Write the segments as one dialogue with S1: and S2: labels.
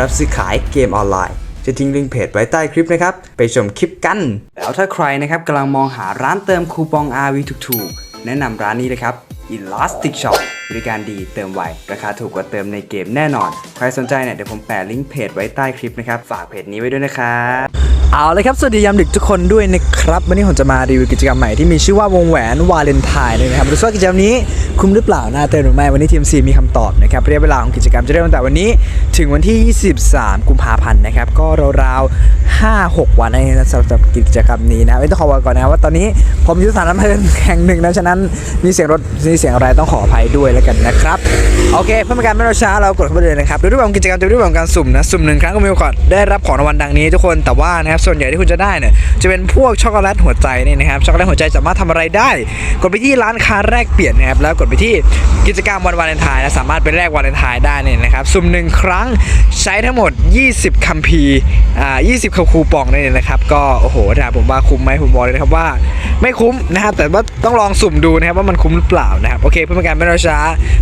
S1: รับซื้อขายเกมออนไลน์ จะทิ้งลิงก์เพจไว้ใต้คลิปนะครับ ไปชมคลิปกัน แล้วถ้าใครนะครับกำลังมองหาร้านเติมคูปอง RV ถูกๆ แนะนำร้านนี้เลยครับ Elastic Shop บริการดีเติมไว ราคาถูกกว่าเติมในเกมแน่นอน ใครสนใจเนี่ยเดี๋ยวผมแปะลิงก์เพจไว้ใต้คลิปนะครับ ฝากเพจนี้ไว้ด้วยนะครับ เอาเลยครับ สวัสดียามดึกทุกคนด้วยนะครับ วันนี้ผมจะมารีวิวกิจกรรมใหม่ที่มีชื่อว่าวงแหวนวาเลนไทน์นะครับดูซิว่ากิจกรรมนี้คุ้มหรือเปล่าน่าเติมหรือไม่วันนี้ทีมซีมีคำตอบนะครับเระยะเวลาของกิจกรรมจะเริ่มตั้งแต่วันนี้ ถึงวันที่ 23 กุมภาพันธ์นะครับก็ราวๆ5-6 วันในสำหรับกิจกรรมนี้นะไม่ต้องขอบอกก่อนนะว่าตอนนี้ผมอยู่สถานบันเทิงแห่งหนึ่งนะฉะนั้นมีเสียงรถมีเสียงอะไรต้องขออภัยด้วยแล้วกันนะครับโอเคเพื่อไม่ให้การไม่รอช้าเรากดเข้าไปเลยนะครับดูรูปแบบกิจกรรมจะรูปแบบการสุ่มนะสุ่มหนึ่งครั้งก็มีโอกาสได้รับของรางวัลดังนี้ทุกคนแต่ว่านะครับส่วนใหญ่ที่คุณจะได้เนี่ยจะเป็นพวกช็อกโกแลตหัวใจนี่นะครับช็อกโกแลตหัวใจสามารถทำอะไรได้ กดไปที่ร้านค้าแรกเปลี่ยนนะครับแล้วกดไปที่กิจกรรมวันวาเลนไทน์นะสามารถไปแลกวาเลนไทน์ได้เนี่ยนะครับสุ่มหนึ่งครั้งใช้ทั้งหมด 20 คัมภีร์อ่า20คูปองนี่นะครับ ก็โอ้โหถามผมว่าคุ้มไหมผมบอกเลยนะครับว่า ไม่คุ้มนะครับแต่ว่าต้องลองสุ่มดูนะครับว่ามันคุ้มหรือเปล่านะครับโอเคเพื่อเป็นการไม่รอช้า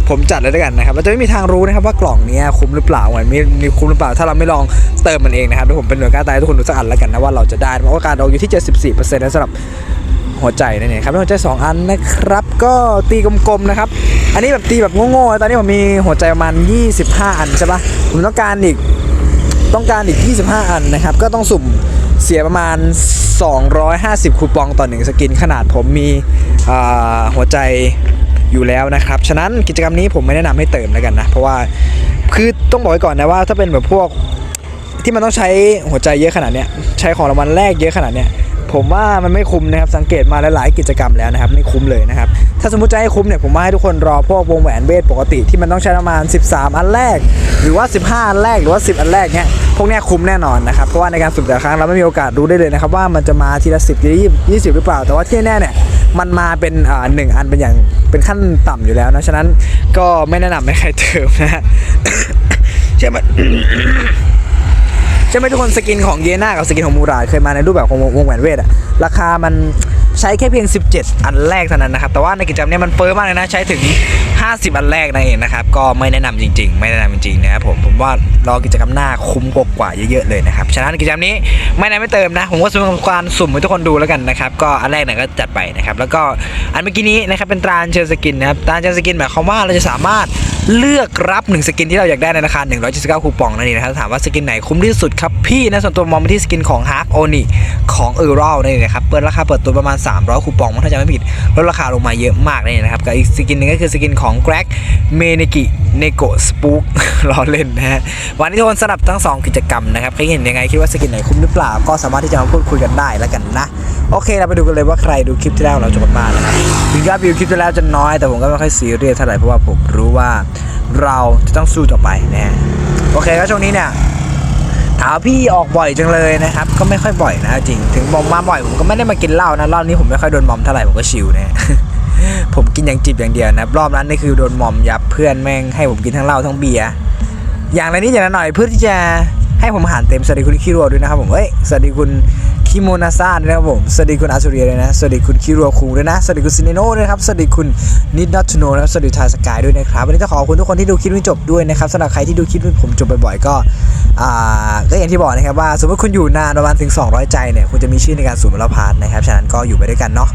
S1: ผมจัดเลยแล้วกันนะครับเราจะไม่มีทางรู้นะครับว่ากล่องนี้คุ้มหรือเปล่ามันมีมีคุ้มหรือเปล่า ถ้าเราไม่ลองเติมมันเองนะครับเดี๋ยวผมเป็นหน่วยกล้าตายทุกคนดูสักอันแล้วกันนะว่าเราจะได้เพราะว่าการเราอยู่ที่ 74%นะสำหรับหัวใจนั่นเองครับหัวใจ 2 อันนะครับ ก็ตีกลมๆนะครับ อันนี้แบบตีแบบโง่ๆตอนนี้ผมมีหัวใจประมาณ 25 อันใช่ปะผมต้องการอีกต้องการอีก 25 อันนะครับ ก็ต้องสุ่ม เสียประมาณ 250 คูปองต่อหนึ่งสกิน ขนาดผมมีหัวใจอยู่แล้วนะครับ ฉะนั้นกิจกรรมนี้ผมไม่แนะนำให้เติมแล้วกันนะ เพราะว่าคือต้องบอกไว้ก่อนนะว่าถ้าเป็นแบบพวกที่มันต้องใช้หัวใจเยอะขนาดเนี้ยใช้ของรางวัลแรกเยอะขนาดเนี้ย ผมว่ามันไม่คุ้มนะครับสังเกตมาหลายๆกิจกรรมแล้วนะครับไม่คุ้มเลยนะครับถ้าสมมติจะให้คุ้มเนี่ยผมว่าให้ทุกคนรอพวกวงแหวนเวทปกติที่มันต้องใช้ประมาณ 13 อันแรก หรือว่า 15 อันแรกหรือว่า 10 อันแรกเนี้ยพวกนี้คุ้มแน่นอนนะครับเพราะว่าในการสุ่มแต่ละครั้งเราไม่มีโอกาสรู้ได้เลยนะครับว่ามันจะมาทีละ10ทีละ20 20หรือเปล่า แต่ว่าที่แน่เนี่ยมันมาเป็นอ่าหนึ่งอันเป็นอย่างเป็นขั้นต่ำอยู่แล้วนะฉะนั้นก็ไม่แนะนำให้ใครเติมนะฮะใช่ไหม ใช่ไหมทุกคนสกินของเยน่ากับสกินของมูราเคยมาในรูปแบบของวงแหวนเวทอะราคามัน ใช้แค่เพียง 17 อันแรกเท่านั้นนะครับ แต่ว่าในกิจกรรมนี้มันเฟ้อมากเลยนะใช้ถึง 50 อันแรกนั่นเองนะครับ ก็ไม่แนะนำจริง ๆ ไม่แนะนำจริงๆนะครับผมผมว่ารอกิจกรรมหน้าคุ้มกว่าเยอะๆเลยนะครับฉะนั้นกิจกรรมนี้ไม่แนะนำไม่เติมนะ ผมก็สุ่มการสุ่มให้ทุกคนดูแล้วกันนะครับก็อันแรกเนี่ยก็จัดไปนะครับแล้วก็อันเมื่อกี้นี้นะครับเป็นตราเชิญสกินนะครับตราเชิญสกินหมายความว่าเราจะสามารถเลือกรับหนึ่งสกินที่เราอยากได้ในราคา179คูปองนั่นเองนะครับถามว่าสกินไหนคุ้มที่สุดครับพี่นะส่วนตัวมองไปที่สกินของ Half Oni ของเออร์รัลนั่นเองนะครับเปิดราคาเปิดตัวประมาณ300 คูปองถ้าจำไม่ผิดลดราคาลงมาเยอะมากเองนะครับกับอีกสกินหนึงก็คือสกินของ g r a g m e n e k i n e g o Spook ล้อเล่นนะฮะวันนี้ทุกคนสนับทั้ง 2 กิจกรรมนะครับใครเห็นยังไงคิดว่าสกินไหนคุ้มหรือเปล่า ก็สามารถที่จะมาพูดคุยกันได้แล้วกันนะ โอเคเราไปดูกันเลยว่าใครดูคลิปที่แล้วเราจบกันบ้างนะครับถึงยอดวิวคลิปที่แล้วจะน้อยแต่ผมก็ไม่ค่อยซีเรียสเท่าไหร่เพราะว่าผมรู้ว่าเราจะต้องสู้ต่อไปนะฮะโอเคก็ช่วงนี้เนี่ย ถามพี่ออกบ่อยจังเลยนะครับ ก็ไม่ค่อยบ่อยนะจริง ถึงบอมมาบ่อยผมก็ไม่ได้มากินเหล้านะรอบนี้ผมไม่ค่อยโดนมอมเท่าไหร่ผมก็ชิวนะผมกินอย่างจิบอย่างเดียวนะรอบนั้นนี่คือโดนมอมยับเพื่อนแม่งให้ผมกินทั้งเหล้าทั้งเบียร์อย่างไรนี้อย่างหน่อยเพื่อที่จะให้ผมหารเต็มสวัสดีคุณคิรัวด้วยนะครับผมเอ้ยสวัสดีคุณ คิโมนาซาด้วยนะครับผม สวัสดีคุณอาซูเรียด้วยนะ สวัสดีคุณคิรัวคุงด้วยนะ สวัสดีคุณซินโนด้วยนะครับ สวัสดีคุณนิดนัทโนนะครับ สวัสดีทายสกายด้วยนะครับ วันนี้ต้องขอบคุณทุกคนที่ดูคลิปนี้จบด้วยนะครับสำหรับใครที่ดูคลิปผมจบบ่อยๆก็ อ่า ก็อย่างที่บอกนะครับว่า สมมติคุณอยู่นานประมาณถึง 200 ใจเนี่ย คุณจะมีชื่อในการสุ่มแล้วพาร์ทนะครับ ฉะนั้นก็อยู่ไปด้วยกันเนาะ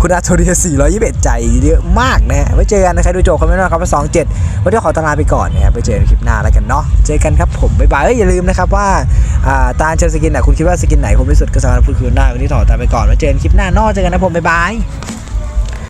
S1: คุณอาโทเรีย421 ใจเยอะมากนะฮะไว้เจอกันนะใครดูจบคอมเมนต์นะครับว่า27วันนี้ขอตลาไปก่อนนะครับไปเจอกันคลิปหน้าแล้วกันเนาะ เจอกันครับผมบ๊ายบายอย่าลืมนะครับว่า อ่า ตาเชิญสกินไหนคุณคิดว่าสกินไหนคุ้มที่สุดก็สามารถพูดคุยได้วันนี้ขอตาไปก่อนไว้เจอกันคลิปหน้านอกเจอกันนะผมบ๊ายบาย